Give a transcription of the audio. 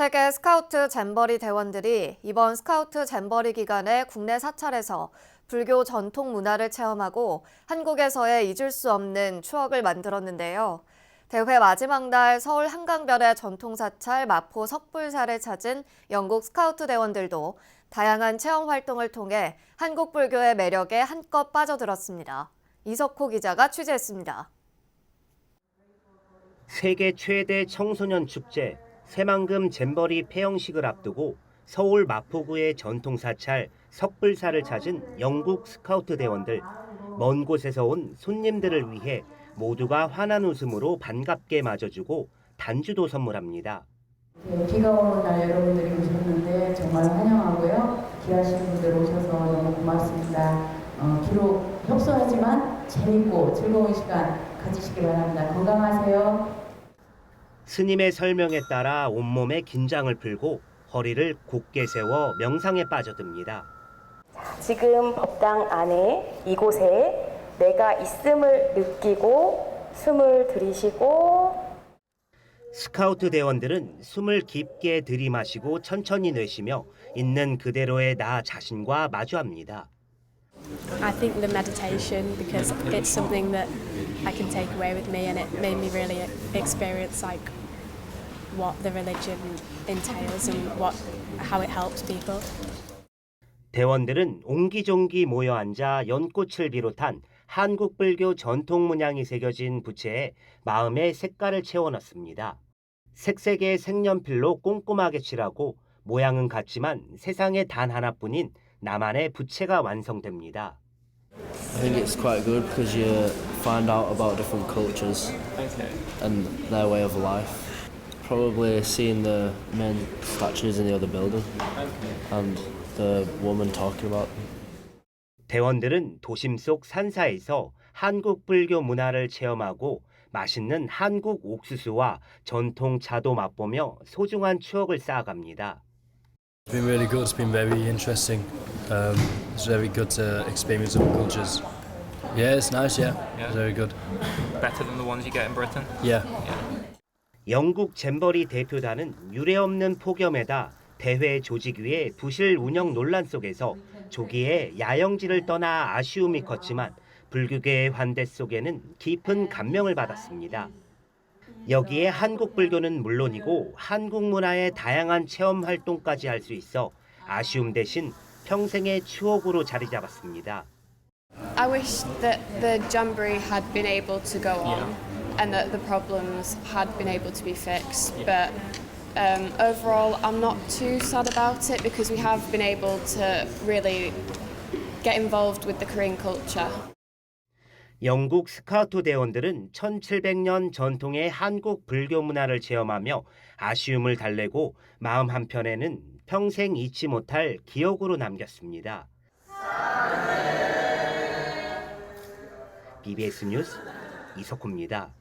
세계 스카우트 잼버리 대원들이 이번 스카우트 잼버리 기간에 국내 사찰에서 불교 전통 문화를 체험하고 한국에서의 잊을 수 없는 추억을 만들었는데요. 대회 마지막 날 서울 한강변의 전통 사찰 마포 석불사를 찾은 영국 스카우트 대원들도 다양한 체험 활동을 통해 한국 불교의 매력에 한껏 빠져들었습니다. 이석호 기자가 취재했습니다. 세계 최대 청소년 축제 새만금 잼버리 폐영식을 앞두고 서울 마포구의 전통 사찰 석불사를 찾은 영국 스카우트 대원들 먼 곳에서 온 손님들을 위해 모두가 환한 웃음으로 반갑게 맞아주고 단주도 선물합니다. 네, 비가 오는 날 여러분들이 오셨는데 정말 환영하고요. 귀하신 분들 오셔서 너무 고맙습니다. 어, 비록 협소하지만 재밌고 즐거운 시간 가지시기 바랍니다. 건강하세요. 스님의 설명에 따라 온몸에 긴장을 풀고 허리를 곧게 세워 명상에 빠져듭니다. 지금 법당 안에 이곳에 내가 있음을 느끼고 숨을 들이쉬고 스카우트 대원들은 숨을 깊게 들이마시고 천천히 내쉬며 있는 그대로의 나 자신과 마주합니다. I think the meditation because it's something that I can take away with me and it made me really experience like what the religion entails and what how it helps people. 대원들은 옹기종기 모여 앉아 연꽃을 비롯한 한국 불교 전통 문양이 새겨진 부채에 마음의 색깔을 채워 넣습니다. 색색의 색연필로 꼼꼼하게 칠하고 모양은 같지만 세상에 단 하나뿐인 나만의 부채가 완성됩니다. I think it's quite good because you find out about different cultures and their way of life. Probably seeing the main statues in the other building and the woman talking about them. 대원들은 도심 속 산사에서 한국 불교 문화를 체험하고 맛있는 한국 옥수수와 전통 차도 맛보며 소중한 추억을 쌓아갑니다. It's been really good. It's been very interesting. Um, it's very good to experience other cultures. Yeah, it's nice. Yeah, Yeah. it's very good. better than the ones you get in Britain? Yeah. 영국 잼버리 대표단은 유례없는 폭염에다 대회 조직 위의 부실 운영 논란 속에서 조기에 야영지를 떠나 아쉬움이 컸지만 불교계의 환대 속에는 깊은 감명을 받았습니다. 여기에 한국 불교는 물론이고 한국 문화의 다양한 체험 활동까지 할 수 있어 아쉬움 대신 평생의 추억으로 자리 잡았습니다. I wish that the Jamboree had been able to go on and that the problems had been able to be fixed. But um, overall, I'm not too sad about it because we have been able to really get involved with the Korean culture. 영국 스카우트 대원들은 1700년 전통의 한국 불교 문화를 체험하며 아쉬움을 달래고 마음 한편에는 평생 잊지 못할 기억으로 남겼습니다. BBS 뉴스 이석호입니다.